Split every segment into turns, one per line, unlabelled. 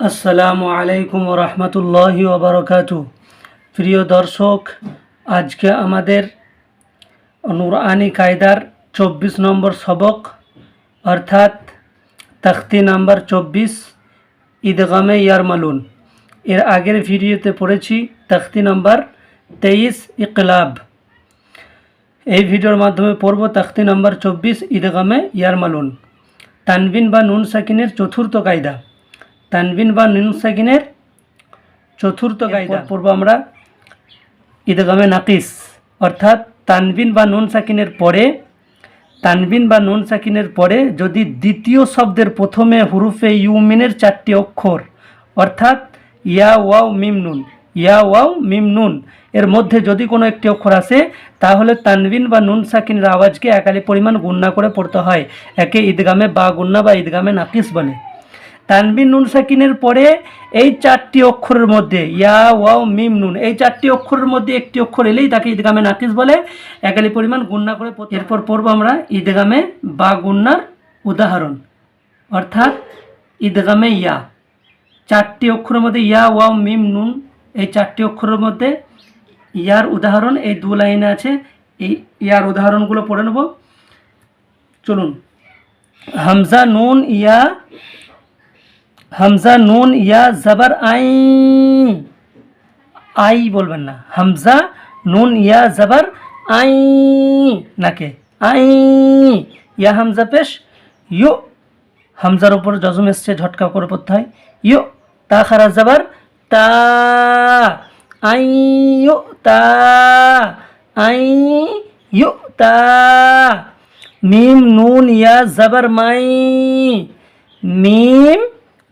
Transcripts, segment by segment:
আসসালামু আলাইকুম রহমতুল্লাহি ওবরকাত প্রিয় দর্শক, আজকে আমাদের নুরআনি কায়দার চব্বিশ নম্বর সবক, অর্থাৎ তখতি নাম্বার চব্বিশ ঈদগামে ইয়ারমালুন। এর আগের ভিডিওতে পড়েছি তখতি নাম্বার তেইশ, ইকলাব। এই ভিডিওর মাধ্যমে পড়ব তখতি নাম্বার চব্বিশ ঈদগামে ইয়ারমালুন। তানবিন বা নুন সাকিনের চতুর্থ কায়দা। তানবিন বা নুন সাকিনের চতুর্থ কায়দা পড়ব আমরা ঈদগামে নাকিস। অর্থাৎ তানবিন বা নুন সাকিনের পরে তানবিন বা নুন সাকিনের পরে যদি দ্বিতীয় শব্দের প্রথমে হুরুফে ইউমিনের চারটি অক্ষর অর্থাৎ ইয়া ওয়াও মিম নুন। ইয়া ওয়াও মিম নুন এর মধ্যে যদি কোনো একটি অক্ষর আসে তাহলে তানবিন বা নুন সাকিনের আওয়াজকে একালি পরিমাণ গুন্না করে পড়তে হয়। একে ঈদগামে বা গুন্না বা ঈদগামে নাকিস বলে। তানবিন নুন সাকিনের পরে এই চারটি অক্ষরের মধ্যে, ইয়া, ওয়াও, মিম, নুন, এই চারটি অক্ষরের মধ্যে একটি অক্ষর এলেই তাকে ঈদগামে নাকিস বলে। একালি পরিমাণ গুন্না করে এরপর পড়ব আমরা ঈদগামে বা গুন্নার উদাহরণ। অর্থাৎ ঈদগামে ইয়া। চারটি অক্ষরের মধ্যে ইয়া, ওয়াও, মিম, নুন, এই চারটি অক্ষরের মধ্যে ইয়ার উদাহরণ, এই দু লাইনে আছে, এই ইয়ার উদাহরণগুলো পড়ে নেব। চলুন। হামজা, নুন, ইয়া হামজা নুন, ইয়া, জবর, আই। আই বলবেন না। হামজা নুন, ইয়া, জবর, আই। নাকে। আই। ইয়া, হামজা পেশ। ইউ। হামজার উপর জজম এসছে ঝটকা করে পড়তে হয় ইউ। তা খারা জবর, তা। আই। ইউ। তা। আই। ইউ। তা। মিম, নুন, ইয়া, জবর, মাই। মিম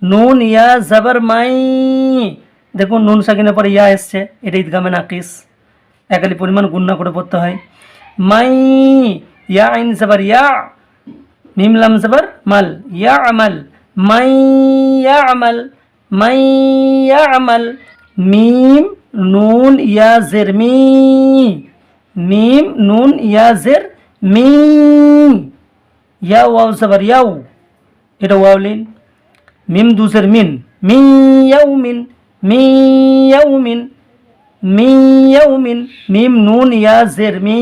নুন ইয়া জবর মাই দেখুন নুন সাকিনের পরে ইয়া এসছে এটা ঈদগামে নাকিস একালি পরিমাণ গুন্না করে পড়তে হয় মাই ইয়া আইন জবর ইয়া মিম লাম জবর মাল ইয়া আমাল মাই ইয়া আমাল মাই ইয়া আমাল মিম নুন ইয়া জের মি মিম নুন ইয়া জের মি ইয়া ওয়াও জবর ইয়াও এটা ওয়াওলিন মিম দুসের মিন। মি ইয়াউমিন মি ইয়াউমিন মি ইয়াউমিন, মিম নুন ইয়া জের মি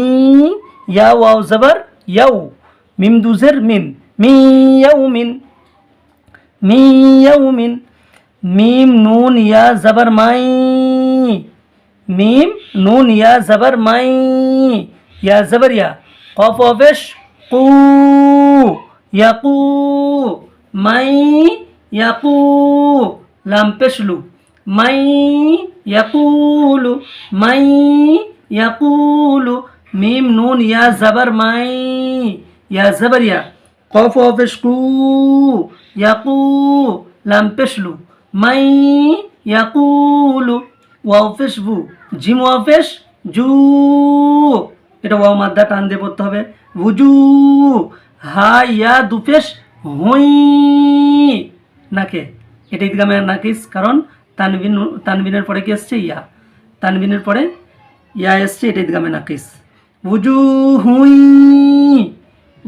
ইয়া ওয়াও জবর ইয়াউ মিম দুসের মিন মি ইয়াউমিন মি ইয়াউমিন, মিম নুন ইয়া জবর মাই, মিম নুন ইয়া জবর মাই ইয়া। জবর ইয়া কফ অফেশ কু, ইয়াকু, মাই ইয়াকু লাম পেশলু মাই ইয়াকুলু মাই ইয়াকুলু মিম নুন ইয়া জবর মাই ইয়া জবর ইয়া কফ অফেশ কু ইয়াকু লাম পেশলু মাই ইয়াকুলু ওয়াও পেশ বু জিম পেশ জু এটা ওয়াও মাদ্দা টান দিয়ে পড়তে হবে। বুজু হা ইয়া দুপেশ হুই। নাকে এটা ঈদগামে নাকিস কারণ তানবিন, তানবিনের পরে কি এসছে? ইয়া। তানবিনের পরে ইয়া এসছে এটা ঈদগামে নাকিস বুজু হুই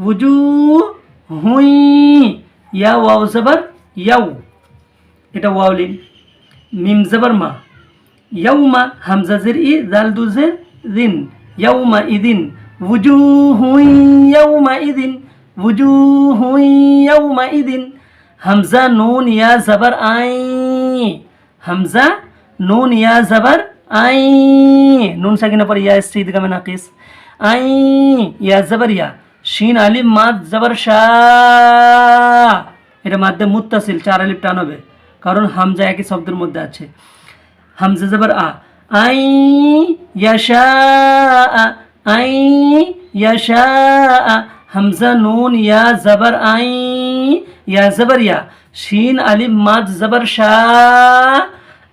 বুজু হুই, ইয়া ওয়াও জবর ইয়াউ। এটা ওয়াউলিন মিম জবর মা। ইয়াউমা হামজা জের ই, জাল দু জের দিন ইয়াউমা ইদিন। wujuhu yawma idin wujuhu yawma idin Hamza নুন ইয়া জবর আই হামজা নুন ইয়া জবর আই নুন সাকিনা পর ইয়া এসছে ঈদগামে নাকিস আই ইয়া জবর ইয়া শিন আলিফ মাদ জবর শাহ এটা মাধ্যে মুত্তাসিল চার আলিফ টান হবে। কারণ হামজা একই শব্দের মধ্যে আছে। হামজা জবর আ আই ইয়াশা আই ইয়াশা হামজা নুন ইয়া জবর আই ইয়া জবর ইয়া শিন আলিফ মাদ জবর শাহ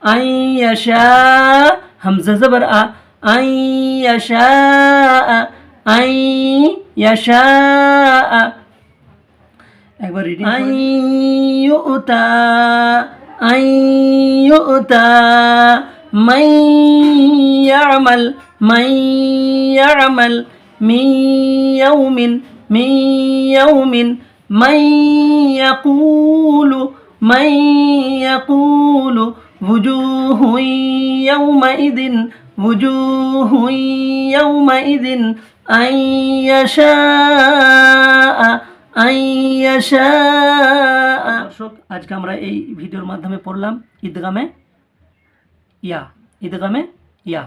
আই ইয়াশা হামজা জবর আ আই ইয়াশা আই ইয়াশা একবার রিডিং আই ইউতা আই ইউতা মাই ইয়ামাল মাই ইয়ামাল মিন ইয়াউমিন মিন ইয়াউমিন মাই ইয়াকুলু من يقول وجوه يومئذ وجوه يومئذ أن يشاء أن يشاء দর্শক আজকে আমরা এই ভিডিওর মাধ্যমে পড়লাম ঈদগামে ইয়া ঈদগামে ইয়া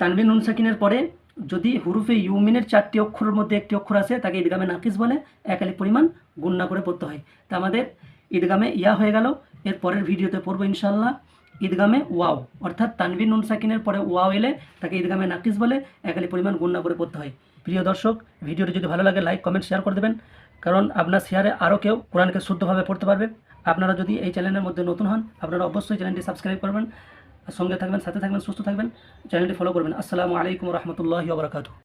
তানবিন নুন সাকিনের পরে যদি হুরুফে ইউমিনের চারটি অক্ষরের মধ্যে একটি অক্ষর আছে তাকে ঈদগামে নাকিস বলে, একালি পরিমাণ গুণনা করে পড়তে হয়। তা আমাদের ঈদগামে ইয়া হয়ে গেল। এর পরের ভিডিওতে পড়ব ইনশাল্লাহ ঈদগামে ওয়াও, অর্থাৎ তানবিন নুন সাকিনের পরে ওয়াও এলে তাকে ঈদগামে নাকিস বলে একালি পরিমাণ গুণনা করে পড়তে হয়। প্রিয় দর্শক, ভিডিওটি যদি ভালো লাগে, লাইক, কমেন্ট, শেয়ার করে দেবেন। কারণ আপনার শেয়ারে আরও কেউ কোরআনকে শুদ্ধভাবে পড়তে পারবে। আপনারা যদি এই চ্যানেলের মধ্যে নতুন হন, আপনারা অবশ্যই চ্যানেলটি সাবস্ক্রাইব করবেন। সঙ্গে থাকবেন সাথে থাকবেন সুস্থ থাকবেন। চ্যানেলটি ফলো করবেন। আসসালামু আলাইকুম রহমতুল্লাহি ওবরাকাতু